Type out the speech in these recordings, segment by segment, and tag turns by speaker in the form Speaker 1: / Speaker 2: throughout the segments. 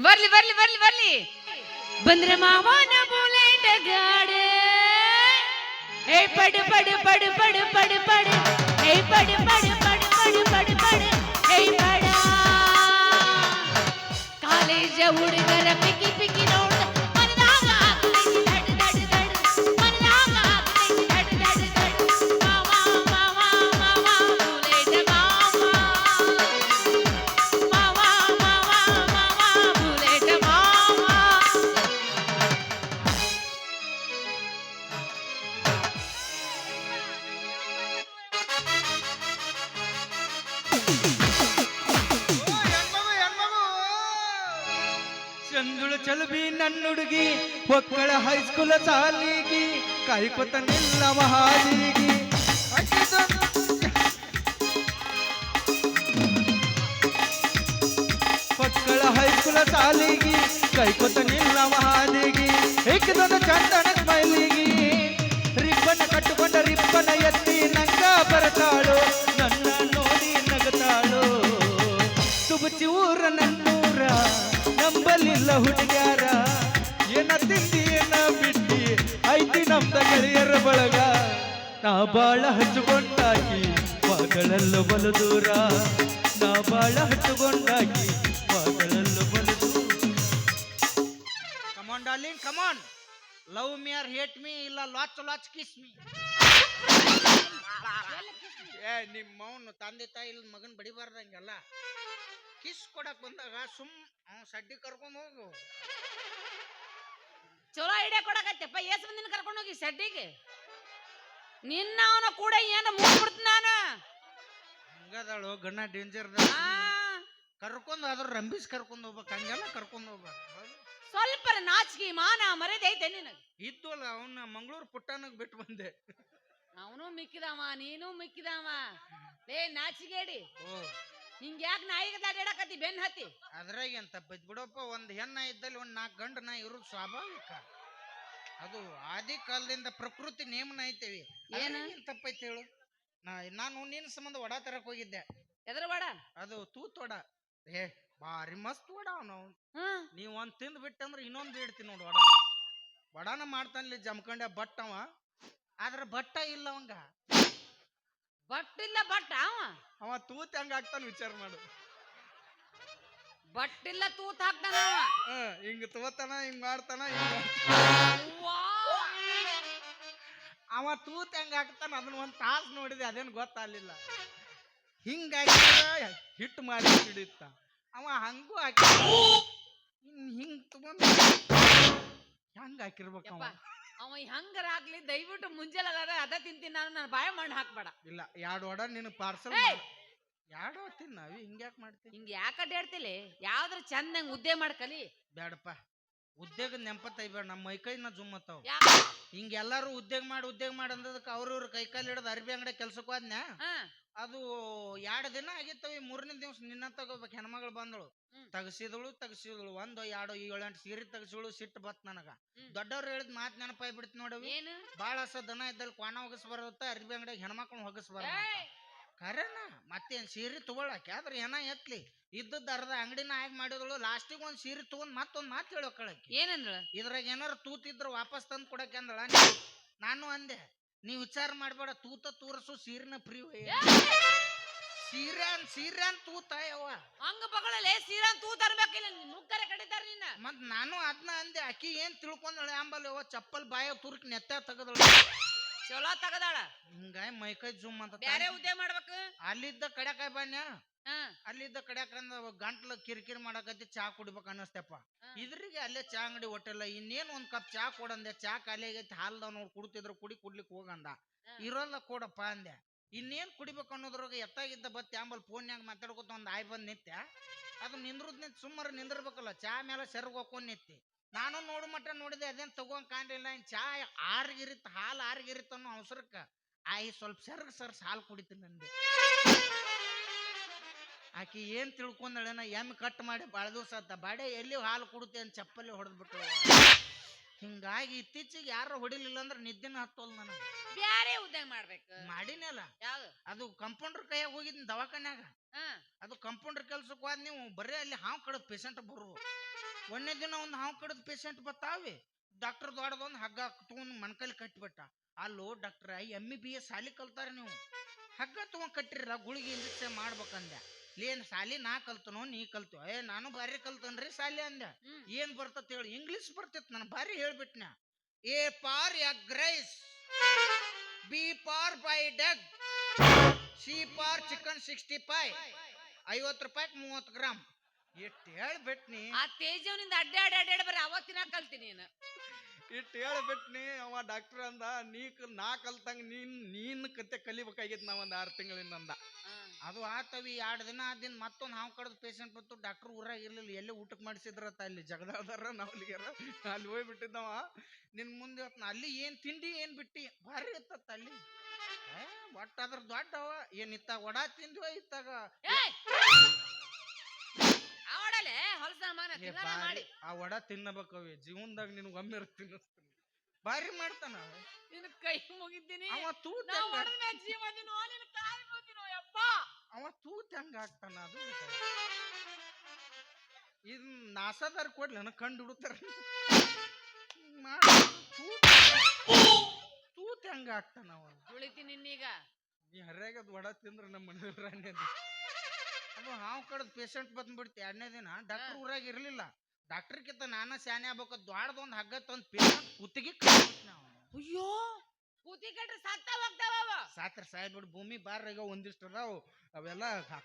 Speaker 1: ಬರ್ಲಿ ಬರ್ಲಿ ಬರ್ಲಿ ಬರ್ಲಿ ಬಂದ್ರೆ ಮಾವನ ಬುಲೆಟ್ ಗಾಡಿ ಏ ಪಡು ಪಡು ಪಡು ಪಡು ಪಡು ಪಡು ಏ ಪಡು ಪಡು ಪಡು ಪಡು ಪಡು ಪಡು ಏ ಪಡ ಕಾಲೇಜ ಹುಡುಗರ ಪಿಕ್ಕಿ ಪಿಕ್ಕಿ ನೋಡ
Speaker 2: ಚಂದುಳ ಚಲುಬಿ ನನ್ನುಡುಗಿ, ಒಕ್ಕಳ ಹೈಸ್ಕೂಲ ಸಾಲಿಗಿ ಕಾಯ್ಕೊತ ನಿಲ್ಲವ ಅಕ್ಕಿದೊಂದು- ಒಕ್ಕಳ ಹೈಸ್ಕೂಲ ಸಾಲಿಗಿ ಕೈಕೊತ ನಿಲ್ಲವ ಹಾದಿಗಿ ಏಕದೊಂದು ಚಂದನ ಸ್ಮೈಲಿಗಿ? ಹುಡುಗ್ಯಾರ? ಏನ ತಿಂದಿ ಏನ ಬಿಟ್ಟಿ ಐತಿ ನಮ್ದ ಗೆಳೆಯರ ಬಳಗ. ನಾ ಬಾಳ ಹಚ್ಚಿಕೊಂಡಾಗಿ ಮಗಳಲ್ಲೂ ಬಲು ದೂರ. ನಾ ಬಾಳ ಹಚ್ಚಿಕೊಂಡಾಗಿ ಮಗಳಲ್ಲೂ ಬಲು ದೂರ.
Speaker 3: Come on darling come on love me or hate me ಇಲ್ಲ ಲಾಚ್ ಲಾಚ್ ಕಿಸ್ ಮೀ ಏ ನಿಮ್ಮ ಮೌನ್ ತಂದೆ ತಾಯಿ ಇಲ್ಲ ಮಗನ್ ಬಡಿಬಾರ್ದಂಗೆಲ್ಲ. ಕಿಸ್ ಕೊಡಕ್ ಬಂದಾಗ ಸುಮ್ ಅವ್ನ್ ಸಡ್ಡಿ ಕರ್ಕೊಂಡ್ ಹೋಗು.
Speaker 1: ಚಲೋ ಐಡಿಯಾ ಕೊಡಕತ್ತಪ್ಪ ಏಸ್ ಮಂದಿನ ಕರ್ಕೊಂಡು ಹೋಗಿ ಸಡ್ಡಿಗೆ? ನಿನ್ನ ಅವನ ಕೂಡ ಏನ ಮುಗ್ಬಿಡ್ತ ನಾನು?
Speaker 3: ಹಂಗದಾಳು ಗಣ್ಣ ಡೇಂಜರ್ ಕರ್ಕೊಂಡು ಅದ್ರ ರಂಬಿಸ್ ಕರ್ಕೊಂಡ್ ಹೋಗ್ಬೇಕು ಹಂಗೆಲ್ಲ ಕರ್ಕೊಂಡ್ ಹೋಗ್ಬೇಕು.
Speaker 1: ಸ್ವಲ್ಪ ನಾಚಿಕೆ ಮಾನ ಮರ್ಯಾದೆ ಐತೆ ನಿನಗೆ?
Speaker 3: ಇದ್ದಲ್ಲ ಅವನ್ನ ಮಂಗಳೂರು ಪುಟ್ಟನಗ್ ಬಿಟ್ಟು ಬಂದೆ.
Speaker 1: ಅವನು ಮಿಕ್ಕಿದವ ನೀನು ಮಿಕ್ಕಿದವ. ಏ ನಾಚಿಗೇಡಿ
Speaker 3: ಓ.
Speaker 1: ಹಿಂಗ ಯಾಕೆ ನಾಯಿಗೆ ಅಡ್ಯಾಡಕತ್ತಿ ಬೆನ್ ಹತ್ತಿ?
Speaker 3: ಅದ್ರಾಗ ಎಂತ ಬಿಡಪ್ಪ ಒಂದ್ ಹೆಣ್ಣ ಇದ್ದಲ್ಲಿ ಒಂದ್ ನಾಲ್ಕು ಗಂಡ ನಾ ಇರೋದು ಸ್ವಾಭಾವಿಕ. ಅದು ಆದಿ ಕಾಲದಿಂದ ಪ್ರಕೃತಿ ನೇಮನ ಐತೇವಿ.
Speaker 1: ಏನು?
Speaker 3: ಏನ್ ತಪ್ಪೈತಿ ಹೇಳು? ನಾ ನಾನು ನಿನ್ನ ಸಂಬಂಧ ವಡ ತರಕ್ ಹೋಗಿದ್ದೆ.
Speaker 1: ಎದ್ರ ಬೇಡ
Speaker 3: ಅದು ತೂತ್ ವಡ. ಏ ಭಾರಿ ಮಸ್ತ್ ವಡ ಅವನು.
Speaker 1: ಹ್ಮ್
Speaker 3: ನೀವ್ ಒಂದ್ ತಿಂದ್ ಬಿಟ್ಟಂದ್ರ ಇನ್ನೊಂದ್ ಬಿಡ್ತಿ ನೋಡು ವಡ. ವಡಾನ ಮಾಡ್ತಾನಲ್ಲಿ ಜಮಖಂಡ ಬಟ್ ಅವ. ಆದ್ರ ಬಟ್ಟ ಇಲ್ಲ ಅವಂಗ.
Speaker 1: ಬಟ್ಟಿಲ್ಲ ಬಟ್ಟ ಅವ?
Speaker 3: ಅವ ತೂತ್ ಹೆಂಗ ಆಗ್ತಾನ ವಿಚಾರ ಮಾಡು.
Speaker 1: ಬಟ್ಟಿಲ್ಲ ತೂತ್ ಹಾಕ್ತಾನ ಅವ?
Speaker 3: ಹಿಂಗ ಹಿಂಗ್ ಹಿಂಗ ಹಿಂಗ್ ಮಾಡ್ತಾನ
Speaker 1: ಹಿಂಗ್.
Speaker 3: ಅವ ತೂತ್ ಹೆಂಗ ಹಾಕ್ತಾನ ಅದನ್ನ ಒಂದ್ ತಾಸ್ ನೋಡಿದೆ ಅದೇನ್ ಗೊತ್ತಾಗ್ಲಿಲ್ಲ. ಹಿಂಗ ಹಿಟ್ ಹಿಟ್ಟು ಮಾಡಿ ಹಿಡಿಯುತ್ತ. ಅವ ಹಂಗೂ ಹಾಕಿ ಹಿಂಗ್ ತಗೊಂಡ್ ಹೆಂಗ್ ಹಾಕಿರ್ಬೇಕು ಅವ?
Speaker 1: ಅವ ಹಂಗರ ಆಗ್ಲಿ ದಯವಿಟ್ಟು ಮುಂಜಾನೆ ಅದ ತಿಂತೀನಿ ನಾನು ನನ್ನ ಬಾಯ ಮಣ್ಣು ಹಾಕ್ಬೇಡ.
Speaker 3: ಇಲ್ಲ ಎರಡು ವಡ ನಿನ್ ಪಾರ್ಸಲ್! ಎರಡು ಹಿಂಗ್ ಹಿಂಗ್ಯಾಕ್ ಮಾಡ್ತೀನಿ?
Speaker 1: ಹಿಂಗ್ ಯಾಕ ಅಡ್ಡಾಡ್ತಿಲಿ ಯಾವ್ದ್ರ ಚಂದಂಗ್ ಉದ್ದೆ ಮಾಡ್ಕಲಿ?
Speaker 3: ಬೇಡಪ್ಪ ಉದ್ಯೋಗ ನೆಂಪತ್ ಬೇಡ ನಮ್ಮ ಮೈಕೈನ ಜುಮ್ಮತ್ತಾವ.
Speaker 1: ಯಾಕ
Speaker 3: ಹಿಂಗ ಎಲ್ಲಾರು ಉದ್ಯೋಗ ಮಾಡಿ ಉದ್ಯೋಗ ಮಾಡಿ ಅಂದದಕ್ಕೆ ಅವ್ರವ್ರ ಕೈಕಾಲು ಹಿಡಿದು ಅರ್ಬಿ ಅಂಗಡಿ ಕೆಲ್ಸಕ್ಕೆ
Speaker 1: ಹೋದ್ನ
Speaker 3: ಅದು ಎರಡ್ ದಿನ ಆಗಿತ್ತವ ಮೂರನೇ ದಿವ್ಸ ನಿನ್ನ ತಗೋಬೇಕು ಹೆಣ್ಮಗಳು ಬಂದಳು. ತಗಸಿದಳು ತಗಸಿದಳು ಒಂದು ಎರಡು ಏಳೆಂಟು ಸೀರೆ ತಗಸಿದಳು ಸಿಟ್ಟು ಬತ್ ನನಗ. ದೊಡ್ಡವ್ರು ಹೇಳಿದ್ ಮಾತ್ ನೆನಪಾಯ್ ಬಿಡ್ತು ನೋಡವಿ ಬಾಳ ಹಸ ದನ ಇದ್ದಲ್ಲಿ ಕ್ವಾಣ ಹೊಗಸ್ ಬರತ್ತ ಅರ್ಬಿ ಅಂಗಡಿಗೆ ಹೆಣ್ಮಕ್ಳು ಹೊಗಸ್ ಬರ
Speaker 1: ಏಯ್!
Speaker 3: ಖರೇನ? ಮತ್ತೇನ್ ಸೀರೆ ತಗೊಳಕ್ಕೆ? ಆದ್ರೆ ಏನ ಎತ್ಲಿ. ಇದ್ದದ್ದು ಅರ್ಧ ಅಂಗಡಿನ ಆಗಿ ಮಾಡಿದಳು ಲಾಸ್ಟಿಗೆ ಒಂದ್ ಸೀರೆ ತಗೊಂಡ್ ಮತ್ತೊಂದ್ ಮಾತು ಹೇಳೋಕಳಕ್ಕೆ
Speaker 1: ಏನಂದ್ರ
Speaker 3: ಇದ್ರಾಗ ಏನಾರ ತೂತಿದ್ರ ವಾಪಸ್ ತಂದು ಕೊಡಕ್ಕೆ ಅಂದಳ ನಾನು ಅಂದೆ ನೀ ವಿಚಾರ ಮಾಡ್ಬೇಡ ತೂತ ತೂರಸು ಸೀರೆನ ಫ್ರೀ ಸೀರೆ ಅನ್ ಸೀರೆ ಅನ್ ತೂತ ಯವ್ವ
Speaker 1: ಹಂಗ ಬಗಳಲ್ಲೇ ಸೀರಾ ತೂತ ತರ್ಬೇಕಿಲ್ಲ ಮುಕ್ಕರೆ ಕಡಿತಾರ ನಿನ್ನ.
Speaker 3: ಮತ್ ನಾನು ಅದ್ನ ಅಂದೆ ಅಕ್ಕಿ ಏನ್ ತಿಳ್ಕೊಂಡಳೆ ಅಂಬಲ್ ಯವ್ವ ಚಪ್ಪಲ್ ಬಾಯ ತುರ್ಕ್ ನೆತ್ತ ತೆಗದಳು.
Speaker 1: ಚಲೋ ತಗದಾಳ.
Speaker 3: ಹಿಂಗಾಯ್ ಮೈಕೈ ಜುಮ್ ಅಂತ
Speaker 1: ಬೇರೆ ಉದ್ಯೋಗ ಮಾಡ್ಬೇಕು?
Speaker 3: ಅಲ್ಲಿದ್ದ ಕಡೆ ಬನ್ಯ
Speaker 1: ಹಾ
Speaker 3: ಅಲ್ಲಿದ್ದ ಕಡ್ಯಾಕಂದ ಗಂಟ್ಲು ಕಿರಿಕಿರಿ ಮಾಡಕತ್ತಿ ಚಾ ಕುಡಿಬೇಕು ಅನ್ನಸ್ತಪ್ಪ.
Speaker 1: ಹಾ.
Speaker 3: ಇದ್ರಿಗೆ ಅಲ್ಲೇ ಚಾ ಅಂಗಡಿ ಹೊಟ್ಟೆಲ್ಲ. ಇನ್ನೇನ್ ಒಂದ್ ಕಪ್ ಚಾ ಕೊಡಂದೆ. ಚಾ ಖಾಲಿ ಆಗೈತಿ ಹಾಲ್ದವ್ ನೋಡ್ ಕುಡ್ತಿದ್ರು ಕುಡಿ ಕುಡ್ಲಿಕ್ ಹೋಗಂದ. ಇರೋಲ್ಲ ಕೊಡಪ್ಪ ಅಂದೆ. ಇನ್ನೇನ್ ಕುಡಿಬೇಕು ಅನ್ನೋದ್ರಾಗ ಎತ್ತಾಗಿದ್ದ ಬತ್ತಿ ಆಂಬಲ್ ಫೋನ್ಯಾಗ ಮಾತಾಡ್ಕೊತ ಒಂದ್ ಆಯ್ ಬಂದ್ ನಿತ್ಯ ಅದು ನಿಂದ್ರದ್ ನಿಂತ್ ಸುಮ್ಮರ ನಿಂದಿರ್ಬೇಕಲ್ಲ. ಚಾ ಮೇಲೆ ಸೆರಗ್ ಹಾಕೊಂಡ್ ನಿತ್ತಿ ನಾನು ನೋಡು ಮಟ್ಟ ನೋಡಿದೆ ಅದೇನ್ ತಗೊಂಡ್ ಕಾಣ್ಲಿಲ್ಲ. ಚಾ ಆರ್ಗಿರಿತ್ ಹಾಲ್ ಆರ್ಗಿರಿತ್ ಅನ್ನೋ ಅವಸರಕ್ಕ. ಆಯ್ ಸ್ವಲ್ಪ ಸೆರಗ್ ಸರ್ ಹಾಲು ಕುಡಿತೀನಿ ನಂದೆ ಆಕಿ ಏನ್ ತಿಳ್ಕೊಂಡಳೇನ ಎಮ್ಮೆ ಕಟ್ ಮಾಡಿ ಭಾಳ ದಿವಸ ಆತ ಬಾಡೆ ಎಲ್ಲಿ ಹಾಲು ಕುಡುತ್ತೆ ಅಂತ ಚಪ್ಪಲಿ ಹೊಡೆದ್ಬಿಟ್ಟು ಹಿಂಗಾಗಿ ಇತ್ತೀಚೆಗೆ ಯಾರು ಹೊಡಿಲಿಲ್ಲ ಅಂದ್ರೆ ನಿದ್ದೆನ ಹತ್ತೋಲ್ ನನಗೆ.
Speaker 1: ಬ್ಯಾರೆ ಉದ್ಯೋಗ ಮಾಡ್ಬೇಕು.
Speaker 3: ಮಾಡಿನಲ್ಲ.
Speaker 1: ಯಾವ್ದು?
Speaker 3: ಅದು ಕಂಪೌಂಡರ್ ಕೈಯಾಗ ಹೋಗಿದ್ನ ದವಾಖಾನ್ಯಾಗ.
Speaker 1: ಹಾ.
Speaker 3: ಅದು ಕಂಪೌಂಡರ್ ಕೆಲ್ಸಕ್ಕೆ ಹೋದ್ ನೀವು ಬರೀ ಅಲ್ಲಿ ಹಾವು ಕಡದ್ ಪೇಷಂಟ್ ಬರು ಒಂದನೇ ದಿನ ಒಂದು ಹಾವು ಕಡದ ಪೇಷಂಟ್ ಬತ್ತಾವಿ ಡಾಕ್ಟರ್ ದೊಡ್ಡದೊಂದು ಹಗ್ಗ ತಗೊಂಡು ಮಣ್ಕಲ್ಲಿ ಕಟ್ಬಿಟ್ಟ. ಅಲ್ಲೋ ಡಾಕ್ಟ್ರ ಎಂ ಬಿ ಬಿ ಎಸ್ ಸಾಲಿ ಕಲ್ತಾರ ನೀವು. ಹಗ್ಗ ತಗೊಂಡ್ ಕಟ್ಟಿರ ಗುಳಿಗೆ ಇಂಜೆಕ್ಷನ್ ಮಾಡ್ಬೇಕಂದೆ. ಏನ್ ಸಾಲಿ ನಾ ಕಲ್ತನೋ ನೀ ಕಲ್ತು. ಏ ನಾನು ಭಾರಿ ಕಲ್ತನ್ರಿ ಸಾಲಿ ಅಂದೆ. ಏನ್ ಬರ್ತತ್ ಹೇಳಿ. ಇಂಗ್ಲಿಷ್ ಬರ್ತಿತ್ತು ನಾನು ಬಾರಿ ಹೇಳ್ಬಿಟ್ನ. A for egg rice B for by ಡಗ್ C for chicken sixty five ಐವತ್ತು ರೂಪಾಯಿ ಮೂವತ್ತು ಗ್ರಾಮ್. ಎಷ್ಟು ಹೇಳ್ಬಿಟ್ನಿ.
Speaker 1: ಆ ತೇಜವನಿಂದ ಅಡ್ಡಾಡಿ ಅಡ್ಡಾಡಿ ಬರೀ ಅವತ್ತಿನ ಕಲ್ತೀನಿ ನೀನು.
Speaker 2: ಇಟ್ಟು ಹೇಳ್ಬಿಟ್ನಿ ಅವ ಡಾಕ್ಟರ್ ಅಂದ ನೀ ನಾ ಕಲ್ತಂಗ ನೀನ್ ನೀನ್ ಕತೆ ಕಲಿಬೇಕಾಗಿತ್ತು ನಾವ್ ಒಂದ್ ಆರು ತಿಂಗಳಿಂದ ಅಂದ.
Speaker 3: ಅದು ಆತವಿ ಎರಡು ದಿನ ಆದಿನ ದಿನ ಮತ್ತೊಂದು ಹಾವು ಕಡ್ದು ಪೇಷಂಟ್ ಬಂತು ಡಾಕ್ಟರ್ ಊರಾಗ ಇರ್ಲಿಲ್ಲ ಎಲ್ಲೇ ಊಟಕ್ಕೆ ಮಾಡಿಸಿದ್ರತ್ತ ಅಲ್ಲಿ ಜಗದಾದಾರ ನಾವಲ್ಲಿಗಾರ ಅಲ್ಲಿ ಹೋಗ್ಬಿಟ್ಟಿದ್ದವ. ನಿನ್ ಮುಂದೆ ಇವತ್ತು ಅಲ್ಲಿ ಏನ್ ತಿಂಡಿ ಏನ್ ಬಿಟ್ಟಿ ಭಾರಿ ಇತ್ತತ್ತ ಅಲ್ಲಿ. ಏ, ಒಟ್ಟ ಅದ್ರ ದೊಡ್ಡವ ಏನ್ ಇತ್ತಾಗ ವಡ ತಿಂದ್ವ ಇತ್ತಾಗ.
Speaker 1: ಹೊಲಸ
Speaker 3: ಏ,
Speaker 1: ಮಾಡಿ.
Speaker 3: ಆ ವಡ ತಿನ್ನಬೇಕವಿ ಜೀವನದಾಗ ನಿನ್ಗೆ ಒಮ್ಮೆ ತಿನ್ನಿಸ್ತೀನಿ. ಬಾರಿ ಮಾಡ್ತಾನ. ನಿನ್
Speaker 1: ನಿನ್ನ ಕೈ ಮುಗಿದ್ದೀನಿ
Speaker 3: ಅವ ತೂತ
Speaker 1: ನಾವು
Speaker 3: ಹೆಂಗ್
Speaker 1: ಹೊಡೆದ ಮ್ಯಾಗ ಜೀವ ದಿನೋ ನಿನ್ನ ಕಾಲ್ ಮುಗಿದಿನೋ ಯಪ್ಪ.
Speaker 3: ಅವ ತೂತ್ ಹೆಂಗ ಅದು ಇದ್ ನಾಸಾದಾರ ಕೊಡ್ಲಿ ನನಗೆ ಕಂಡು ಹಿಡುತ್ತಾರ ತೂತ್ ಹೆಂಗ ಆಗ್ತಾನ ಅವ.
Speaker 1: ತುಳಿತೀನಿ ನಿನ್ನೀಗ
Speaker 3: ನೀ ವಡ ತಿಂದ್ರ ನಮ್ಮ ಮನೆಯವ್ರ ರಾಣಿ ಅದು. ಅದು ಹಾವು ಕಡದ್ ಪೇಷಂಟ್ ಬಂದ್ಬಿಡ್ತಿ. ಎರಡನೇ ದಿನ ಡಾಕ್ಟರ್ ಊರಾಗ ಇರ್ಲಿಲ್ಲ. ಡಾಕ್ಟರ್ಕಿಂತ ನಾನ ಶಾನೆ ಆಗ್ಬೇಕು. ದ್ವಾಡದೊಂದು ಹಗ್ಗ ತಂದ್ ಪೇಷಂಟ್ ಕುತ್ತಿಗೆ ನಾವು
Speaker 1: ಅಯ್ಯೋ! ಕೂತಿ ಕಟ್ರೆ ಸತ್ತ ಹೋಗ್ತಾವ ಅವ.
Speaker 3: ಸಾತ್ರ ಸಾಯ್ ಬಿಡು. ಭೂಮಿ ಬಾರ ಒಂದಿಷ್ಟು ಅದಾವು ಅವೆಲ್ಲ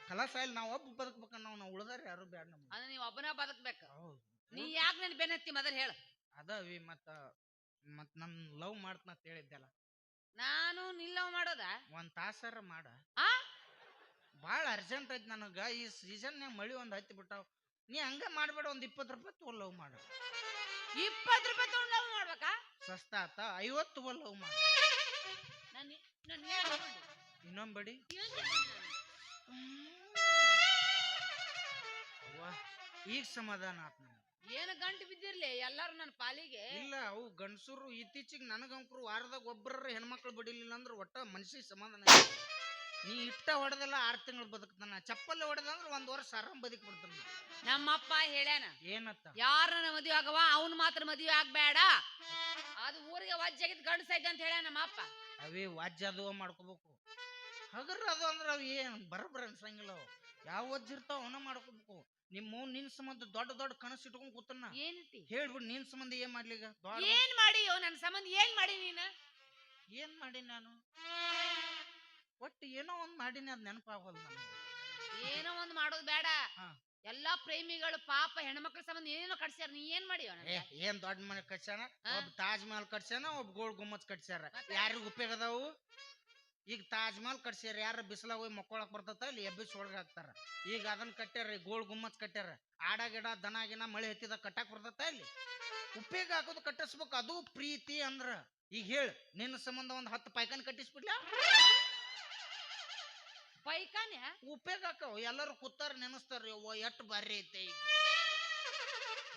Speaker 3: ಕಲಾ ಸಾಯಲ್ ನಾವು ಒಬ್ಬ ಬದುಕ್ಬೇಕ ನಾವು ನಾವು ಉಳ್ದಾರ ಯಾರು ಬೇಡ ನಮ್ಗೆ
Speaker 1: ಅದ ನೀವ್ ಒಬ್ಬನ ಬದುಕ್ಬೇಕು.
Speaker 3: ಹೌದು.
Speaker 1: ನೀ ಯಾಕೆ ನನ್ ಬೆನ್ನತ್ತಿ ಮೊದಲ್ ಹೇಳ.
Speaker 3: ಅದವಿ ಮತ್ತ ಮತ್ ನನ್ ಲವ್ ಮಾಡ್ತ ಹೇಳಿದ್ದೆಲ್ಲ
Speaker 1: ನಾನು ನಿಲ್ಲವ್ ಮಾಡೋದ?
Speaker 3: ಒಂದ್ ತಾಸರ ಮಾಡ.
Speaker 1: ಆ?
Speaker 3: ಅರ್ಜೆಂಟ್ ಐತಿ ನನಗ ಈ ಸೀಸನ್ಯಾಗ ಮಳಿ ಒಂದ್ ಹತ್ತಿ ಬಿಟ್ಟಾವ. ನೀ ಹಂಗ ಮಾಡಬೇಡ ಒಂದ್ ಇಪ್ಪತ್ತು ರೂಪಾಯಿ ತೋಲ್ ಲವ್ ಮಾಡ.
Speaker 1: ಇಪ್ಪತ್ತು ರೂಪಾಯಿ ತಗೊಂಡ್ ಲವ್ ಮಾಡ್ಬೇಕಾ?
Speaker 3: ಸಸ್ತ ಆತ ಐವತ್ತು ತಗೋ ಲವ್ ಮಾಡು.
Speaker 1: ನಾನು ನಾನು ಏನ್ ಮಾಡ್ಕೊಂಡೆ?
Speaker 3: ಇನ್ನೊಂದ್ ಬಡಿ.
Speaker 1: ಏನ್
Speaker 3: ಅವ್ವ, ಈಗ ಸಮಾಧಾನ ಆತ್ ನನಗೆ
Speaker 1: ಏನ್ ಗಂಟು ಬಿದ್ದಿರ್ಲಿ ಎಲ್ಲಾರು ನನ್ನ ಪಾಲಿಗೆ?
Speaker 3: ಇಲ್ಲ ಅವು ಗಂಡಸರು ಇತ್ತೀಚಿಗೆ ನನಗಂಕರು ವಾರದಾಗ ಒಬ್ಬರ ಹೆಣ್ಮಕ್ಳು ಬಡಿಲಿಲ್ಲ ಅಂದ್ರೆ ಒಟ್ಟ ಮನ್ಸಿಗೆ ಸಮಾಧಾನ. ನೀ ಇಟ್ಟ ಹೊಡೆದಲ್ಲ ಆರು ತಿಂಗಳು ಬದುಕ್ತಾನ. ಚಪ್ಪಲ್ ಹೊಡೆದಂದ್ರೆ ಒಂದ್ ವರ್ಷ ಆರಾಮ್ ಬದುಕಿ ಬಿಡ್ತಾನ
Speaker 1: ನಮ್ಮಪ್ಪ ಹೇಳ್ಯಾನ
Speaker 3: ಏನತ್ತ?
Speaker 1: ಯಾರನ್ನ ಮದುವೆ ಆಗವ ಅವನ್ ಮಾತ್ರ ಮದುವೆ ಆಗ್ಬೇಡ ಅದು ಊರಿಗೆ ವಜ್ಜಾಗಿದ್ ಗಂಡಸ ಐತೆ ಅಂತ ಹೇಳ್ಯಾನ ನಮ್ಮಪ್ಪ.
Speaker 3: ಅವೇ ವಾಜ್ಯ ಅದು ಮಾಡ್ಕೋಬೇಕು. ಹಗರ್ ಅದು ಅಂದ್ರೆ ಅವು ಏನು ಬರಬರ ಅನ್ಸಂಗಿಲ್ಲ ಅವು. ಯಾವ ವಜ್ಜ ಇರ್ತಾವ ಅವನ ಮಾಡ್ಕೋಬೇಕು. ನಿಮ್ಮ ನಿನ್ ಸಂಬಂಧ ದೊಡ್ಡ ದೊಡ್ಡ ಕನಸು ಇಟ್ಕೊಂಡ್ ಕೂತನ್ನ
Speaker 1: ಏನಿತಿ?
Speaker 3: ಹೇಳ್ಬಿಡು ನಿನ್ ಸಂಬಂಧ ಏನ್ ಮಾಡ್ಲಿಗ ದೊಡ್ಡ
Speaker 1: ಏನ್ ಮಾಡಿ ನನ್ನ ಸಂಬಂಧ ಏನ್ ಮಾಡಿ ನೀನ?
Speaker 3: ಏನ್ ಮಾಡಿ ನಾನು? ಒಟ್ಟು ಏನೋ ಒಂದ್ ಮಾಡೀನಿ ಅದ್ ನನಗೆ.
Speaker 1: ಏನೋ ಒಂದ್ ಮಾಡೋದು ಬೇಡ.
Speaker 3: ಹಾ.
Speaker 1: ಎಲ್ಲಾ ಪ್ರೇಮಿಗಳು ಪಾಪ ಹೆಣ್ಮಕ್ಳ ಸಂಬಂಧ ಏನೇನೋ ಕಟ್ಸ್ಯಾರ ನೀ ಏನ್ ಮಾಡಿ
Speaker 3: ಏ ಏನ್ ದೊಡ್ಡ ಮನೆ ಕಟ್ಸ್ಯಾನ?
Speaker 1: ಹಾ?
Speaker 3: ಒಬ್ಬ ತಾಜ್ ಮಹಲ್ ಕಟ್ಸ್ಯಾನ ಒಬ್ಬ ಗೋಳ್ ಗುಮ್ಮತ್ ಕಟ್ಸ್ಯಾರ.
Speaker 1: ಮತ್ತೆ?
Speaker 3: ಯಾರಿಗ ಉಪಯೋಗ ಅದಾವು? ಈಗ ತಾಜ್ ಮಹಲ್ ಕಟ್ಸ್ಯಾರ ಯಾರ ಬಿಸಿಲಾಗ ಹೋಗಿ ಮಕ್ಕೊಳಕ್ ಬರ್ತತ ಇಲ್ಲಿ ಎಬ್ಬಿಸ್ ಒಳಗೆ ಹಾಕ್ತಾರ. ಈಗ ಅದನ್ನ ಕಟ್ಟ್ಯಾರ ಗೋಳ್ ಗುಮ್ಮತ್ ಕಟ್ಟ್ಯಾರ. ಆಡ ಗಿಡ ದನ ಗಿನ ಮಳೆ ಹತ್ತಿದ ಕಟ್ಟಾಕ್ ಬರ್ತತ ಇಲ್ಲಿ? ಉಪಯೋಗ ಹಾಕೋದು ಕಟ್ಟಿಸ್ಬೇಕು. ಅದು ಪ್ರೀತಿ ಅಂದ್ರ. ಈಗ ಹೇಳ ನಿನ್ನ ಸಂಬಂಧ ಒಂದ್ ಹತ್ತು ಪೈಕನ್ ಕಟ್ಟಿಸ್ಬಿಡ್ಲ?
Speaker 1: ಪೈಕಾನೆ?
Speaker 3: ಉಪಯೋಗ ಹಾಕವ್ ಎಲ್ಲರೂ ಕೂತಾರ ನೆನಸ್ತಾರ ಯವ್ವ ಎಟ್ ಬಾರಿ ಐತೆ ಈಗ?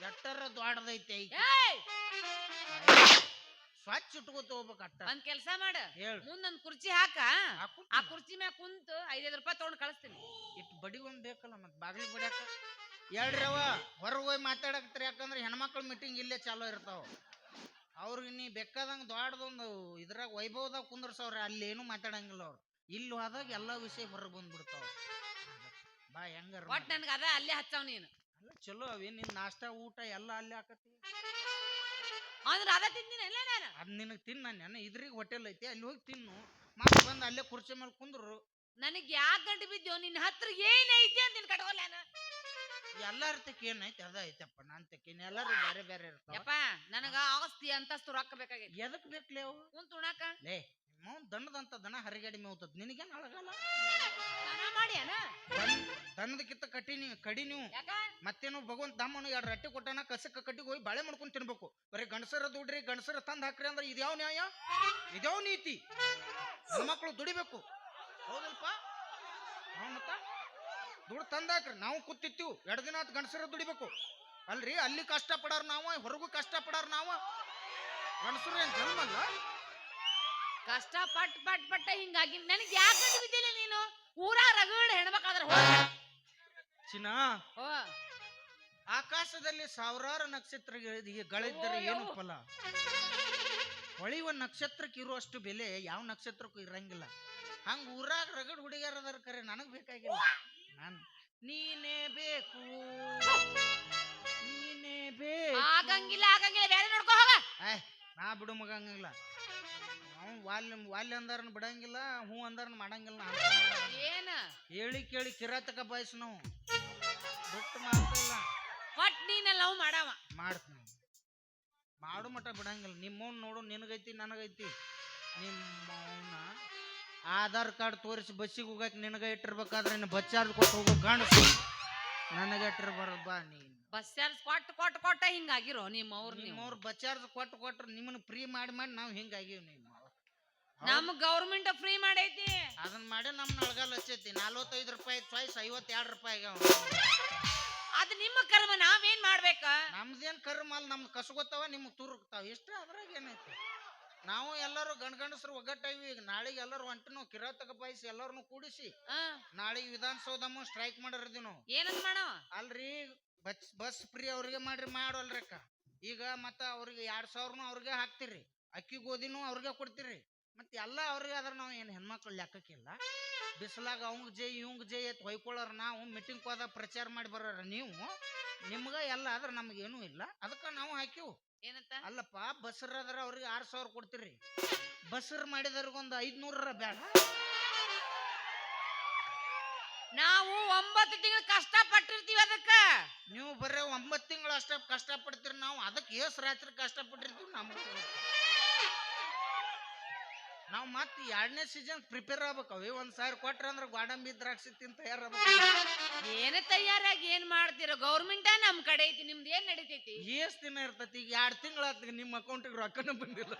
Speaker 3: ಎಟ್ಟರ ದೊಡ್ಡದೈತೆ ಈಗ?
Speaker 1: ಏಯ್!
Speaker 3: ಸ್ವಚ್ಛ ಇಟ್ಕೋತ ಹೋಗ್ಬೇಕು ಅಟ್ಟ.
Speaker 1: ಒಂದ್ ಕೆಲ್ಸ ಮಾಡ.
Speaker 3: ಹೇಳು.
Speaker 1: ಮುಂದೊಂದ್ ಕುರ್ಚಿ ಹಾಕ. ಆ ಕುರ್ಚಿ? ಮ್ಯಾಗ ಕುಂತು ಐದೈದು ರೂಪಾಯಿ ತಗೊಂಡ್ ಕಳಿಸ್ತೀನಿ.
Speaker 3: ಇಟ್ ಬಡಿ ಒಂದ್ ಬೇಕಲ್ಲ ಮತ್ ಬಾಗಿಲು ಬಡಿಯಾಕ? ಹೇಳ್ರವ ಹೊರಗೆ ಹೋಗಿ ಮಾತಾಡಕತ್ರಿ. ಯಾಕಂದ್ರೆ ಹೆಣ್ಮಕ್ಳ ಮೀಟಿಂಗ್ ಇಲ್ಲೇ ಚಾಲೋ ಇರ್ತಾವ. ಅವ್ರಿಗೆ ನೀ ಬೇಕಾದಂಗ ದೊಡ್ಡದೊಂದು ಇದ್ರಾಗ ವೈಭವದಾಗ ಕುಂದ್ರಸವ್ರ. ಅಲ್ಲಿ ಏನು ಮಾತಾಡಂಗಿಲ್ಲ ಅವ್ರು. ಇಲ್ಲಿ ಹೋದಾಗ ಎಲ್ಲ ವಿಷಯ ಹೊರಗೆ ಬಂದ್ಬಿಡ್ತಾವ. ಬಾ ಹೆಂಗಾರ
Speaker 1: ಒಟ್ ನನ್ಗ ಅದ ಅಲ್ಲೇ ಹಚ್ಚಾವ್ ನೀನು.
Speaker 3: ಅಲ್ಲ ಚಲೋ ಅವಿ ನಿನ್ ನಾಷ್ಟಾ ಊಟ ಎಲ್ಲ ಅಲ್ಲೇ ಹಾಕತಿ
Speaker 1: ಅಂದ್ರೆ ಅದ ತಿಂದಿನ ಇಲ್ಲ ನಾನು?
Speaker 3: ಅದ್ ನಿನಗ್ ತಿನ್ನ ನೆನ ಇದ್ರಿಗೆ ಹೋಟೆಲ್ ಐತಿ ಅಲ್ಲಿ ಹೋಗಿ ತಿನ್ನು. ಮತ್ತೆ ಬಂದು ಅಲ್ಲೇ ಕುರ್ಚಿ ಮೇಲೆ ಕುಂದ್ರು.
Speaker 1: ನನಗ್ ಯಾಕೆ ಗಂಟು ಬಿದ್ದೋ ನಿನ್ನ ಹತ್ರ ಏನ್ ಐತಿ ಅಂತ ನಿನ್ ಕಟ್ಕೊಲ್ಲ ನಾನು?
Speaker 3: ಎಲ್ಲಾರ ತಕ್ಕ ಏನೈತಿ ಅದ ಐತಪ್ಪ ನಾನ್ ತಕ್ಕೇನಿ. ಎಲ್ಲಾರು ಬೇರೆ ಬೇರೆ ಇರ್ತಾವ.
Speaker 1: ಯಪ್ಪ ನನಗ ಆಸ್ತಿ ಅಂತಸ್ತು ರೊಕ್ಕ ಬೇಕಾಗೈತಿ.
Speaker 3: ಎದಕ್ ಬೇಕ್ಲೇ ಅವು?
Speaker 1: ಕುಂತ್ ಉಣಾಕ.
Speaker 3: ಲೇ ಮೌನ್ ದನದಂತ ದನ ಹರಿಗಡಿ ಮೇವ್ತದ. ನಿನಗೇನು ಅಳಗಲ್ಲ
Speaker 1: ಸ್ನಾನ ಮಾಡಿ
Speaker 3: ದನದಕ್ಕಿಂತ ಕಟ್ಟಿ ನೀವು ಕಡಿ ನೀವು
Speaker 1: ಯಾಕ?
Speaker 3: ಮತ್ತೇನು ಭಗವಂತ ದಮ್ಮನು ಎರಡು ರಟ್ಟಿ ಕೊಟ್ಟಾನ ಕಸಕ್ಕೆ ಕಟ್ಟಿಗೆ ಹೋಗಿ ಬಾಳೆ ಮಾಡ್ಕೊಂಡು ತಿನ್ಬೇಕು. ಬರೀ ಗಂಡಸರ ದುಡ್ರಿ ಗಂಡಸರ ತಂದು ಹಾಕ್ರಿ ಅಂದ್ರೆ ಇದ್ಯಾವ ನ್ಯಾಯ? ಇದ್ಯಾವ ನೀತಿ? ಹೆಣ್ಮಕ್ಳು ದುಡಿಬೇಕು. ಹೌದಲ್ಪ? ಹ್ಞೂ ಮತ್ತ? ದುಡ್ಡು ತಂದಾಕ್ರಿ ನಾವು ಕೂತಿತ್ತೀವಿ. ಎರಡು ದಿನ ಆತ್ ಗಂಡಸರ ದುಡಿಬೇಕು. ಅಲ್ರಿ ಅಲ್ಲಿ ಕಷ್ಟ ಪಡಾರ ನಾವು ಹೊರಗೂ ಕಷ್ಟ ಪಡಾರ ನಾವು. ಗಂಡಸರು ಏನ್ ಜನ್ಮಲ್ಲ?
Speaker 1: ಕಷ್ಟ ಪಟ್ ಪಟ್ ಪಟ್ಟ ಹಿಂಗಾಗಿ ನನಗೆ ಯಾಕೆ ಬಿದ್ದಿಲ್ಲ ನೀನು? ಊರ ರಗಡ ಹೆಣ್ಬೇಕಾದ್ರೆ
Speaker 3: ಚಿನ್ನ
Speaker 1: ಓ
Speaker 3: ಆಕಾಶದಲ್ಲಿ ಸಾವಿರಾರು ನಕ್ಷತ್ರಗಳಿದ್ದರೆ ಏನು ಫಲ? ಹೊಳೆಯುವ ನಕ್ಷತ್ರಕ್ಕೆ ಇರುವಷ್ಟು ಬೆಲೆ ಯಾವ ನಕ್ಷತ್ರಕ್ಕೂ ಇರಂಗಿಲ್ಲ. ಹಂಗ ಊರಾಗ ರಗಡ್ ಹುಡುಗಿಯರದಾರ ಕರೆ ನನಗ್ ಬೇಕಾಗಿಲ್ಲ. ನಾನು ನೀನೇ ಬೇಕು. ನೀನೇ ಬೇಕು.
Speaker 1: ಆಗಂಗಿಲ್ಲ ಆಗಂಗಿಲ್ಲ. ಬೇರೆ ನೋಡ್ಕೋ ಹೋಗ.
Speaker 3: ಏ ನಾ ಬಿಡು ಮಗಂಗಿಲ್ಲ ನಾವು ವಾಲ್ಯ ವಾಲ್ಯ ಅಂದಾರನ್ ಬಿಡಂಗಿಲ್ಲ ಹೂ ಅಂದಾರನ್ ಮಾಡಂಗಿಲ್ಲ ನಾ ಅಂತ
Speaker 1: ಏನ?
Speaker 3: ಹೇಳಿ ಕೇಳಿ ಕಿರಾತಕ ಬಯಸ್ ನಾವು. ಬಿಟ್ಟು ಮಾಡ್ತಿಲ್ಲ.
Speaker 1: ಒಟ್ ನೀನ ಲವ್ ಮಾಡವ.
Speaker 3: ಮಾಡ್ತೀನಿ ಮಾಡು ಮಟ ಬಿಡಂಗಿಲ್ಲ. ನಿಮ್ಮವ್ನ ನೋಡು ನಿನಗೈತಿ ನನಗೈತಿ. ನಿಮ್ಮವ್ನ ಆಧಾರ್ ಕಾರ್ಡ್ ತೋರಿಸಿ ಬಸ್ಸಿಗೆ ಹೋಗಕ್ಕೆ ನಿನಗ ಇಟ್ಟಿರ್ಬೇಕಾದ್ರೆ ನೀನು ಬಸ್ ಚಾರ್ಜ್ ಕೊಟ್ಟು ಹೋಗೋ ಕಾಣಿಸು ನನಗೆ ಇಟ್ಟಿರ್ಬಾರ್ದು ಬಾ ನೀನು.
Speaker 1: ಬಸ್ ಚಾರ್ಜ್ ಕೊಟ್ಟು ಕೊಟ್ಟು ಕೊಟ್ಟ ಹಿಂಗಾಗಿರೋ ನಿಮ್ಮ ಅವ್ರು
Speaker 3: ನಿಮ್ಮವ್ರು ಬಸ್ ಚಾರ್ಜ್ ಕೊಟ್ಟು ಕೊಟ್ರು ನಿಮ್ಮನ್ನ ಫ್ರೀ ಮಾಡಿ ಮಾಡಿ ನಾವು ಹಿಂಗಾಗಿವಿ ನೀವು
Speaker 1: ನಮ್ ಗೌರ್ಮೆಂಟ್ ಫ್ರೀ ಮಾಡೈತಿ.
Speaker 3: ಅದನ್ನ ಮಾಡಿ ನಮ್ಮ ನಳಗಲ್ ಹಚ್ಚೈತಿ. ನಲ್ವತ್ತೈದು ರೂಪಾಯಿ ಚಾಯ್ಸ್ ಐವತ್ತೆರಡು ರೂಪಾಯಿ ಆಗ್ಯಾವ.
Speaker 1: ಅದ್ ನಿಮ್ಮ ಕರ್ಮ ನಾವೇನ್ ಮಾಡ್ಬೇಕ?
Speaker 3: ನಮ್ದೇನ್ ಕರ್ಮ ಅಲ್ಲ ನಮ್ದು ಕಸಗೊತ್ತಾವ ನಿಮ್ಗೆ ತುರುಕ್ತಾವ ಇಷ್ಟ ಅದ್ರಾಗ ಏನೈತಿ? ನಾವು ಎಲ್ಲರೂ ಗಂಡ ಗಂಡಸರು ಒಗ್ಗಟ್ಟಾಗಿ ಈಗ ನಾಳೆಗೆ ಎಲ್ಲರೂ ಹೊಂಟಿ ನಾವು ಕಿರಾತಕ ಬಾಯಿಸಿ ಎಲ್ಲರನ್ನು ಕೂಡಿಸಿ ನಾಳೆಗೆ ವಿಧಾನಸೌಧಮ್ಮ ಸ್ಟ್ರೈಕ್ ಮಾಡಿರ್ತೀವಿ ನಾವು
Speaker 1: ಏನಂತ ಮಾಡವ
Speaker 3: ಅಲ್ರಿ ಬಸ್ ಬಸ್ ಫ್ರೀ ಅವ್ರಿಗೆ ಮಾಡ್ರಿ ಮಾಡೋಲ್ರಕ್ಕ ಈಗ ಮತ್ತ ಅವ್ರಿಗೆ ಎರಡ್ ಸಾವಿರನು ಅವ್ರಿಗೆ ಹಾಕ್ತಿರಿ. ಅಕ್ಕಿ ಗೋಧಿನೂ ಅವ್ರಿಗೆ ಕೊಡ್ತೀರಿ. ಮತ್ತೆ ಎಲ್ಲ ಅವ್ರಿಗೆ ಆದ್ರೆ ನಾವು ಏನು ಹೆಣ್ಮಕ್ಳು ಲೆಕ್ಕಕ್ಕಿಲ್ಲ. ಬಿಸಿಲಾಗ ಅವಂಗೆ ಜೈ ಇವಂಗೆ ಜೈ ಎತ್ ಹೊಯ್ಕೊಳ್ಳೋರು ನಾವು ಮೀಟಿಂಗ್ ಹೋದ ಪ್ರಚಾರ ಮಾಡಿ ಬರೋರ ನೀವು. ನಿಮ್ಗೆ ಎಲ್ಲ ಆದ್ರೆ ನಮಗೇನೂ ಇಲ್ಲ. ಅದಕ್ಕೆ ನಾವು ಹಾಕಿವು
Speaker 1: ಏನಂತ?
Speaker 3: ಅಲ್ಲಪ್ಪ ಆದ್ರೆ ಅವ್ರಿಗೆ ಆರು ಸಾವಿರ ಕೊಡ್ತೀರಿ. ಬಸ್ಸರ್ ಮಾಡಿದವ್ರಿಗೊಂದು ಐದ್ನೂರರ ಬೇಡ
Speaker 1: ನಾವು ಒಂಬತ್ತು ತಿಂಗಳು ಕಷ್ಟ ಪಟ್ಟಿರ್ತೀವಿ ಅದಕ್ಕ.
Speaker 3: ನೀವು ಬರೀ ಒಂಬತ್ತು ತಿಂಗಳು ಅಷ್ಟೇ ಪಡ್ತೀರಿ ನಾವು. ಅದಕ್ಕೆ ಏಸ್ ರಾತ್ರಿ ಕಷ್ಟಪಟ್ಟಿರ್ತೀವಿ ನಮ್ಗೆ ನಾವು ಮತ್ತೆ ಎರಡನೇ ಸೀಸನ್ ಪ್ರಿಪೇರ್ ಆಗ್ಬೇಕವಿ ಒಂದ್ ಸಾವಿರ ಕೊಟ್ರ ಅಂದ್ರೆ ಗೋಡಂಬಿ ದ್ರಾಕ್ಷಿ ತಿಂತ ತಯಾರ
Speaker 1: ಏನ ತಯಾರಾಗಿ ಏನ್ ಮಾಡ್ತೀರ? ಗೌರ್ಮೆಂಟ ನಮ್ ಕಡೆ ಐತಿ ನಿಮ್ದು ಏನ್ ನಡೀತೈತಿ?
Speaker 3: ಎಷ್ಟ್ ದಿನ ಇರ್ತೈತಿ? ಈಗ ಎರಡು ತಿಂಗಳಾತ ನಿಮ್ಮ ಅಕೌಂಟಿಗೆ ರೊಕ್ಕನೂ ಬಂದಿಲ್ಲ.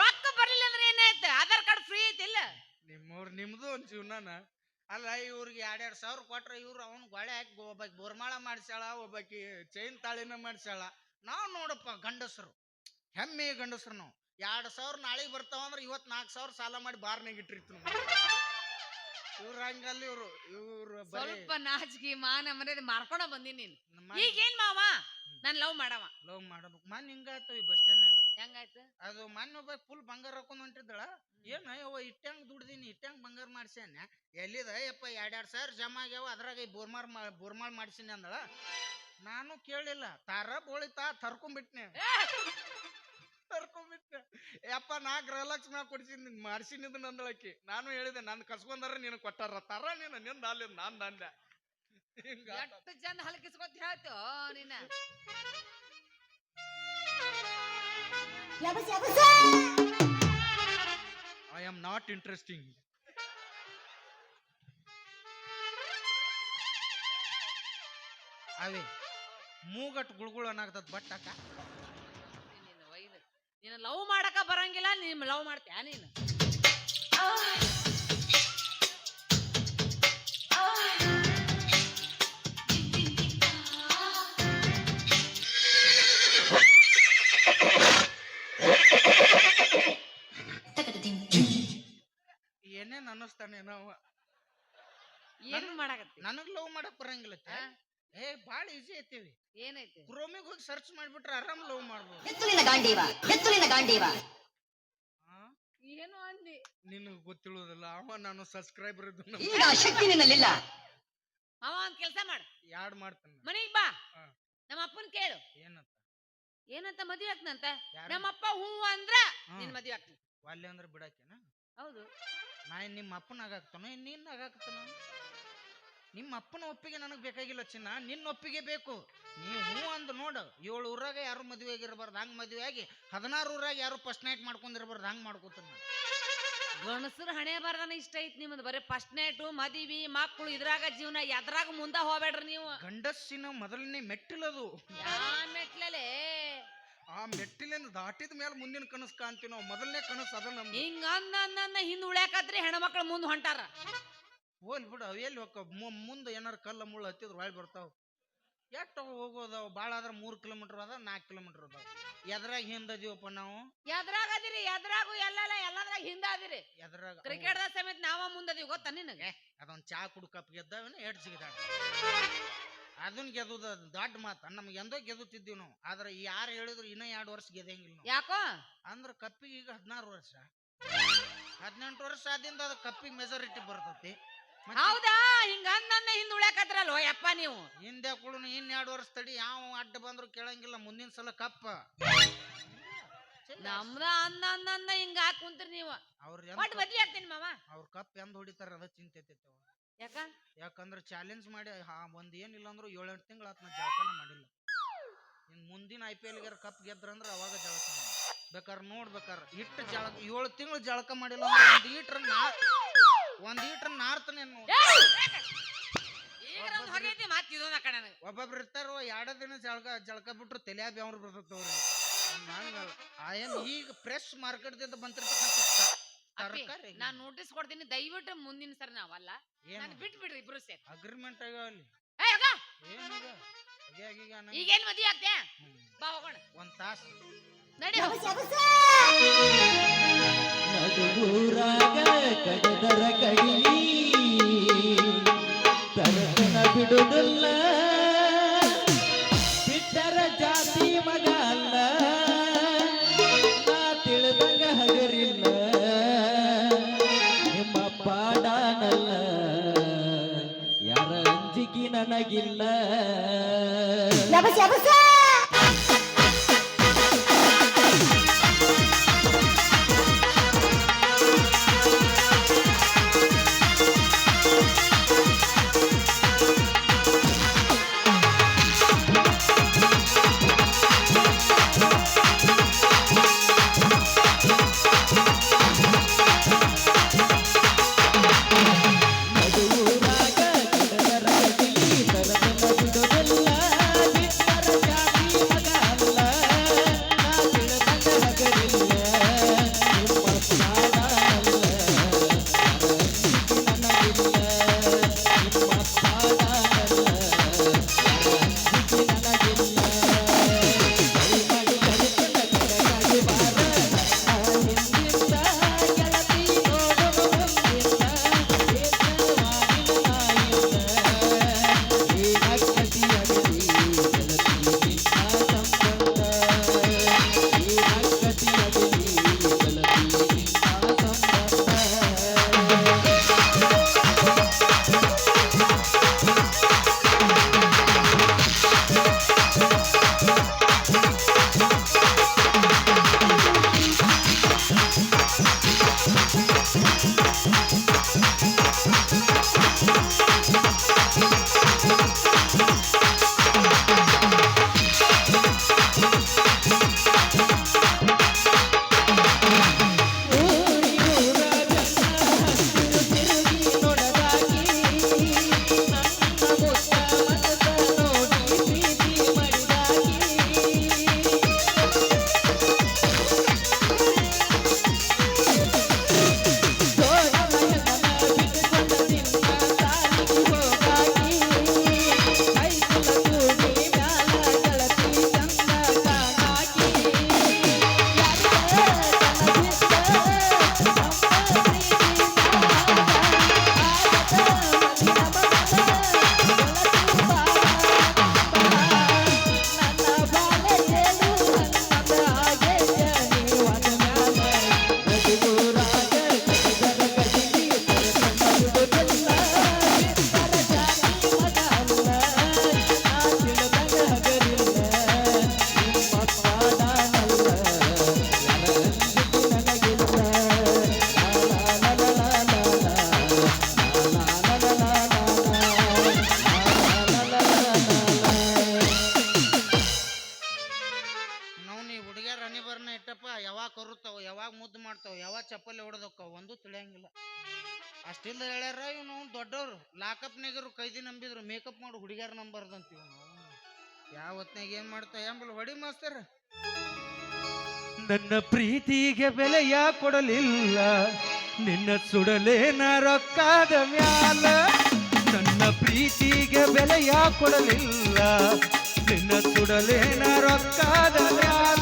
Speaker 1: ರೊಕ್ಕ ಬರ್ಲಿಲ್ಲ ಅಂದ್ರೆ ಏನಾಯ್ತು ಆಧಾರ್ ಕಾರ್ಡ್ ಫ್ರೀ ಐತಿಲ್ಲ
Speaker 3: ನಿಮ್ಮವ್ರು ನಿಮ್ದು ಒಂದ್ ಜೀವನನ. ಅಲ್ಲ ಇವ್ರಿಗೆ ಎರಡ್ ಎರಡ್ ಸಾವಿರ ಕೊಟ್ರೆ ಇವ್ರು ಅವ್ನು ಗೊಳೆ ಹಾಕಿ ಒಬ್ಬಾಕಿ ಬೋರ್ಮಾಳ ಮಾಡ್ಸ್ಯಾಳ ಒಬ್ಬಾಕಿ ಚೈನ್ ತಾಳಿನ ಮಾಡ್ಸ್ಯಾಳ. ನಾವ್ ನೋಡಪ್ಪ ಗಂಡಸರು. ಹೆಮ್ಮೆ ಗಂಡಸರು ನಾವು. ಎರಡ್ ಸಾವಿರ ನಾಳೆಗೆ ಬರ್ತಾವ ಅಂದ್ರೆ ಇವತ್ ನಾಲ್ಕು ಸಾವಿರ ಸಾಲ ಮಾಡಿ ಬಾರ್ನಾಗ ಇಟ್ಟಿರ್ತು ಇವ್ರು ಹಂಗಲ್ಲ ಇವ್ರು. ಇವ್ರು
Speaker 1: ಸ್ವಲ್ಪ ನಾಚಿಕೆ ಮಾನ ಮರ್ಯಾದೆ ಮಾರ್ಕೊಂಡ ಬಂದೀನಿ ನೀನ್. ಈಗೇನ್ ಮಾವ? ನಾನ್ ಲವ್ ಮಾಡವ.
Speaker 3: ಲವ್ ಮಾಡಬೇಕು. ಮನ್ ಹಿಂಗಾಯ್ತು ಈ ಬಸ್ ಸ್ಟ್ಯಾಂಡ್ನಾಗ
Speaker 1: ಹೆಂಗಾಯ್ತು?
Speaker 3: ಅದು ಮೊನ್ನೆ ಒಬ್ಬ ಫುಲ್ ಬಂಗಾರ ಹಾಕೊಂಡ್ ಹೊಂಟಿದ್ದಳ. ಏನ ಅವ ಇಟ್ಟಂಗ್ ದುಡ್ದೀನಿ ಇಟ್ಟಂಗ್ ಬಂಗಾರ ಮಾಡ್ಸ್ಯಾನ? ಎಲ್ಲಿದ? ಯಪ್ಪ ಎರಡ್ ಎರಡ್ ಸಾವಿರ ಜಮ ಆಗ್ಯಾವ ಅದ್ರಾಗ ಈ ಬೋರ್ಮಾರ್ ಬೋರ್ಮಾಳ್ ಮಾಡ್ಸಿನಿ ಅಂದಳ. ನಾನು ಕೇಳಿಲ್ಲ. ತಾರ ಬೋಳಿತಾ ತರ್ಕೊಂಡ್ಬಿಟ್ನೆ ಯಪ್ಪ ನಾ ಗೃಹಲಕ್ಷ್ಮಿ ಕೊಡ್ಸಿನಿ ಮಾಡ್ಸಿನಿ ನಂದಳಕ್ಕಿ. ನಂದಳಕಿ ನಾನು ಹೇಳಿದೆ ನನ್ ಕಸ್ಕೊಂಡಾರ ನೀನು ಕೊಟ್ಟಾರ ತರ ನೀನು ನಿಂದ ಅಲ್ಲಿ ನಾನ್ ನಂದ ಹಿಂಗ
Speaker 1: ಎಷ್ಟು ಜನ ಹಲಕಿಸ್ಕೊತ ಹೇಳ್ತು ನೀನ.
Speaker 2: ಐ ಆಮ್ ನಾಟ್ ಇಂಟ್ರೆಸ್ಟಿಂಗ್
Speaker 3: ಅವೇ ಮೂಗಟ್ ಗುಳ್ಗುಳ ಅನ್ನಾಗ್ತದ ಬಟ್ ಅಕ್ಕ.
Speaker 1: ನೀನು ಒಯ್ದು ನೀನು ಲವ್ ಮಾಡಕ ಬರಂಗಿಲ್ಲ ನೀನ್ ಲವ್ ಮಾಡ್ತೀಯ ನೀನು?
Speaker 3: ಏನೇನ್ ಅನ್ನಿಸ್ತಾನೆ ನಾವು?
Speaker 1: ಏನ್ ಮಾಡಕತ್ತಿ?
Speaker 3: ನನಗ್ ಲವ್ ಮಾಡಕ್ ಬರಂಗಿಲ್ಲ? ಏ ಬಾಳ ಈಸಿ ಐತಿವಿ.
Speaker 1: ಏನೈತಿ?
Speaker 3: ಕ್ರೋಮಿಗ್ ಹೋಗಿ ಸರ್ಚ್ ಮಾಡ್ಬಿಟ್ರೆ ಆರಾಮ್ ಲವ್ ಮಾಡ್ಬೋದು.
Speaker 4: ಎತ್ತುಲಿನ ಗಾಂಡೀವ ಎತ್ತುಲಿನ ಗಾಂಡೀವ.
Speaker 3: ಆ?
Speaker 1: ಏನು ಅಂದಿ.
Speaker 2: ನಿನಗ್ ಗೊತ್ತಿಳುವುದಿಲ್ಲ ಅವ ನಾನು ಸಬ್ಸ್ಕ್ರೈಬರ್ ಇದ್ದು
Speaker 4: ಈಗ ಆ ಶಕ್ತಿ ನಿನ್ನಲ್ಲಿಲ್ಲ.
Speaker 1: ಅವ ಒಂದ್ ಕೆಲ್ಸ ಮಾಡು.
Speaker 3: ಯಾಡ್ ಮಾಡ್ತಾನೆ
Speaker 1: ಮನೆಗ್ ಬಾ.
Speaker 3: ಹಾ.
Speaker 1: ನಮ್ಮ ಅಪ್ಪನ ಕೇಳು.
Speaker 3: ಏನಂತ?
Speaker 1: ಏನಂತ ಮದ್ವೆ ಆಗ್ತಂತ?
Speaker 3: ಯಾರು?
Speaker 1: ನಮ್ಮಪ್ಪ ಹೂ ಅಂದ್ರ
Speaker 3: ನಿನ್ನ
Speaker 1: ನಿನ್ ಮದ್ವೆ ಆಗ್ತೀನಿ
Speaker 3: ವಾಲ್ಯ ಅಂದ್ರೆ ಬಿಡಾಕೇನ
Speaker 1: ಹೌದು.
Speaker 3: ನಾ ಏನ್ ನಿಮ್ಮ ಅಪ್ಪನ ಆಗಾಕ್ತಾನ ನಿನ್ನ ಆಗಾಕ್ತಾನ ನಿಮ್ಮ ಅಪ್ಪನ ಒಪ್ಪಿಗೆ ನನಗೆ ಬೇಕಾಗಿಲ್ಲ ಚಿನ್ನ ನಿನ್ನ ಒಪ್ಪಿಗೆ ಬೇಕು. ನೀವು ಹೂ ಅಂದು ನೋಡು ಏಳು ಊರಾಗ ಯಾರು ಮದುವೆ ಆಗಿರಬಾರ್ದು ಹಂಗೆ ಮದುವೆ ಆಗಿ ಹದಿನಾರು ಊರಾಗ ಯಾರು ಫಸ್ಟ್ ನೈಟ್ ಮಾಡ್ಕೊಂಡಿರ್ಬಾರ್ದು ಹಂಗೆ ಮಾಡ್ಕೋತಾನ
Speaker 1: ಗಣಸರು ಹಣೆ ಬಾರ್ದನ ಇಷ್ಟ ಐತಿ ನಿಮ್ದು ಬರೀ ಫಸ್ಟ್ ನೈಟು ಮದಿವಿ ಮಕ್ಕಳು ಇದ್ರಾಗ ಜೀವನ ಎದ್ರಾಗ ಮುಂದ ಹೋಗ್ಬೇಡ್ರಿ ನೀವು.
Speaker 3: ಗಂಡಸಿನ ಮೊದಲನೇ ಮೆಟ್ಟಿಲದು
Speaker 1: ಯಾ ಮೆಟ್ಲಲೆ
Speaker 2: ಆ ಮೆಟ್ಟಿಲಿಂದ ದಾಟಿದ ಮೇಲೆ ಮುಂದಿನ ಕನಸು ಕಾಣ್ತೀವಿ ನಾವು ಮೊದಲನೇ ಕನಸು ಅದ ನಮ್ದು.
Speaker 1: ಹಿಂಗ ಅಂದ ಅಂದ ಹಿಂದ್ ಉಳ್ಯಾಕತ್ರಿ ಹೆಣ್ಮಕ್ಳು ಮುಂದ್ ಹೊಂಟಾರ.
Speaker 3: ಹೋಲ್ ಬಿಡು ಅವ್ ಎಲ್ಲಿ ಹೋಕ್ಕ ಮುಂದೆ ಏನಾರ ಕಲ್ಲು ಮುಳ್ಳು ಹತ್ತಿದ್ರು ಹೊಳ್ ಬರ್ತಾವೆ. ಎಷ್ಟು ಹೋಗೋದವು? ಭಾಳ ಆದ್ರೆ ಮೂರು ಕಿಲೋಮೀಟರ್ ಅದ ನಾಲ್ಕು ಕಿಲೋಮೀಟರ್ ಅದ ಎದ್ರಾಗ ಹಿಂದದೀವಪ್ಪ ನಾವು?
Speaker 1: ಎದ್ರಾಗ ಅದಿರಿ ಎದ್ರಾಗು ಎಲ್ಲೆಲ್ಲ ಎಲ್ಲದ್ರಾಗ ಹಿಂದ ಅದಿರಿ.
Speaker 3: ಎದ್ರಾಗ
Speaker 1: ಕ್ರಿಕೆಟ್ ದ ಸಮೇತ ನಾವ ಮುಂದದೀವಿ ಗೊತ್ತಾ ನಿನಗೆ?
Speaker 3: ಅದೊಂದು ಚಾ ಕುಡು ಕಪ್ ಗೆದ್ದಾವೇನ ಎಡ್ ಸಿಗದಾಡ ಅದನ್ನ ಗೆದ್ದುದ ದೊಡ್ಡ ಮಾತ ನಮ್ಗೆ ಎಂದೋ ಗೆದ್ದುತ್ತಿದ್ದೀವಿ ನಾವು. ಆದ್ರೆ ಯಾರು ಹೇಳಿದ್ರು ಇನ್ನ ಎರಡು ವರ್ಷ ಗೆದ್ದಂಗಿಲ್ಲ
Speaker 1: ಯಾಕೋ?
Speaker 3: ಅಂದ್ರ ಕಪ್ಪಿಗೆ ಈಗ ಹದಿನಾರು ವರ್ಷ. ಹದಿನೆಂಟು ವರ್ಷ ಆದಿಂದ ಅದು ಕಪ್ಪಿಗೆ ಮೆಜಾರಿಟಿ ಬರ್ತೈತಿ.
Speaker 1: ಹೌದಾ? ಹಿಂಗ ನನ್ನ ಹಿಂದ್ ಉಳ್ಯಾಕತ್ರಲ್ವ ಯಪ್ಪ ನೀವು?
Speaker 3: ಹಿಂದೆ ಕೂಡ ಇನ್ ಎರಡು ವರ್ಷ ತಡಿ ಯಾವ ಅಡ್ಡ ಬಂದ್ರು ಕೇಳಂಗಿಲ್ಲ ಮುಂದಿನ ಸಲ ಕಪ್ಪ.
Speaker 1: ನಮ್ದ ಅನ್ನ ಅನ್ನ ಅನ್ನ ಹಿಂಗ ಹಾಕ್ ಕುಂತ್ರಿ ನೀವು.
Speaker 3: ಅವ್ರ
Speaker 1: ಒಟ್ಟು ಬದ್ಲಿ ಆಗ್ತೀನಿ ಮಾವ.
Speaker 3: ಅವ್ರ ಕಪ್ ಎಂದ್ ಹೊಡಿತಾರ ಅದ ಚಿಂತೆ
Speaker 1: ಯಾಕ?
Speaker 3: ಯಾಕಂದ್ರ ಚಾಲೆಂಜ್ ಮಾಡಿ ಹಾ ಒಂದ್ ಏನಿಲ್ಲ ಅಂದ್ರು ಏಳೆಂಟು ತಿಂಗಳ ಆತ್ ನಾ ಜಳಕನ ಮಾಡಿಲ್ಲ. ಇನ್ ಮುಂದಿನ ಐ ಪಿ ಎಲ್ ಗೆರ ಕಪ್ ಗೆದ್ರಂದ್ರ ಅವಾಗ ಜಳಕ ಬೇಕಾರ ಬೇಕಾರ್ ನೋಡ್ಬೇಕಾರ ಇಟ್ಟು ಜಳಕ ಏಳು ತಿಂಗಳು ಜಳಕ ಮಾಡಿಲ್ಲ ಅಂದ್ರೆ ಒಂದ್ ನಾ ಒಂದ್ ಲೀಟರ್ ನಾರ್ತನೆ ನೋಡ್
Speaker 1: ಈಗ ನಮ್ದು ಹೊಗೈತಿ ಮಾತ್ ಇದೊಂದ ಕಡೆ ನನಗೆ
Speaker 3: ಒಬ್ಬೊಬ್ರು ಇರ್ತಾರೋ ಎರಡ ದಿನ ಜಳಕ ಜಳಕ ಬಿಟ್ರು ತಲೆಯ ಅವ್ರು ಬರ್ತೈತೆ ಅವ್ರಿಗೆ ಆಯನ್ ಈಗ ಫ್ರೆಶ್ ಮಾರ್ಕೆಟ್ದಿಂದ ಬಂತಿರ್ತಕ್ಕಂಥ
Speaker 1: ಅಪ್ಪಿ,
Speaker 3: ತರಕಾರಿ
Speaker 1: ನಾನ್ ನೋಟಿಸ್ ಕೊಡ್ತೀನಿ ದಯವಿಟ್ಟು ಮುಂದಿನ ಸರ್ ನಾವಲ್ಲ ನಾನು
Speaker 3: ಏನು
Speaker 1: ಬಿಟ್ ಬಿಡ್ರಿ ಇಬ್ರು ಸೇರಿ.
Speaker 3: ಅಗ್ರಿಮೆಂಟ್ ಆಗಲಿ
Speaker 1: ಏ ಹೋಗ.
Speaker 3: ಏನದ? ಈಗ ಆಗೀಗ
Speaker 1: ಮದ್ವೆ ಆಗ್ತೇ ಬಾ ಹೋಗೋಣ.
Speaker 3: ಒಂದ್ ತಾಸು.
Speaker 1: ನಡಿ.
Speaker 5: ನಡುಗೂರಾಗ ಕಡದರ ಕಡಿಲಿ ತರತನ ಬಿಡುದಲ್ಲ ಬಿಟ್ಟರ ಜಾತಿ ಮಗ ಅಲ್ಲ. ತಿಳಿದಂಗ ಹಗರಿಲ್ಲ, ನಿಮ್ಮ ಪಾಡಾನಲ್ಲ ಯಾರ ಅಂಜಿಕೆ ನನಗಿಲ್ಲ.
Speaker 3: ಯಾವ ಹೊತ್ನಾಗ ಏನ್ ಮಾಡ್ತಾವ ಎಂಬಲ್ ಹೊಡಿ ಮಾಸ್ತರ್.
Speaker 2: ನನ್ನ ಪ್ರೀತಿಗೆ ಬೆಲೆಯ ಕೊಡಲಿಲ್ಲ. ನಿನ್ನ ಸುಡಲೇನ ರೊಕ್ಕದ ಮ್ಯಾಲ. ನನ್ನ ಪ್ರೀತಿಗೆ ಬೆಲೆಯ ಕೊಡಲಿಲ್ಲ. ನಿನ್ನ ಸುಡಲೇನ ರೊಕ್ಕದ ಮ್ಯಾಲ.